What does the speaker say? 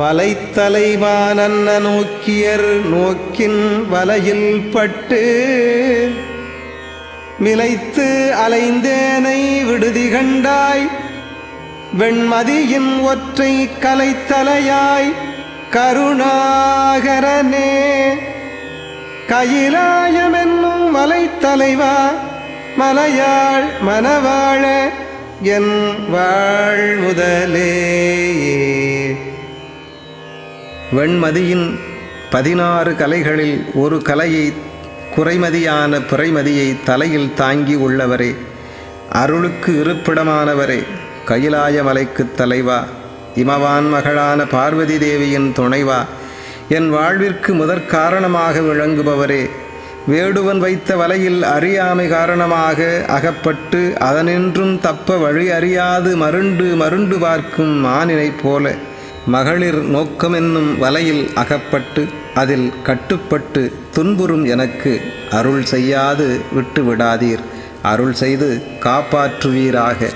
பலைத்தலைவானன்ன நோக்கியர் நோக்கின் வலையில் பட்டு விளைத்து அலைந்தேனை விடுதி கண்டாய் வெண்மதியின் ஒற்றை கலைத்தலையாய் கருணாகரனே. கயிலாயமென்னும் மலைத்தலைவா மலையாள் மனவாழ என் வாழ்முதலே. வெண்மதியின் பதினாறு கலைகளில் ஒரு கலையை குறைமதியான பிறைமதியை தலையில் தாங்கி உள்ளவரே அருளுக்கு இருப்பிடமானவரே கைலாய மலைக்கு தலைவா இமவான் மகளான பார்வதி தேவியின் துணைவா என் வாழ்விற்கு முதற் காரணமாக விளங்குபவரே வேடுவன் வைத்த வலையில் அறியாமை காரணமாக அகப்பட்டு அதனின்றும் தப்ப வழி அறியாது மருண்டு மருண்டு பார்க்கும் மானினைப் போல. மகளிர் நோக்கமென்னும் வலையில் அகப்பட்டு அதில் கட்டுப்பட்டு துன்புறும் எனக்கு அருள் செய்யாது விட்டு விடாதீர் அருள் செய்து காப்பாற்றுவீராக.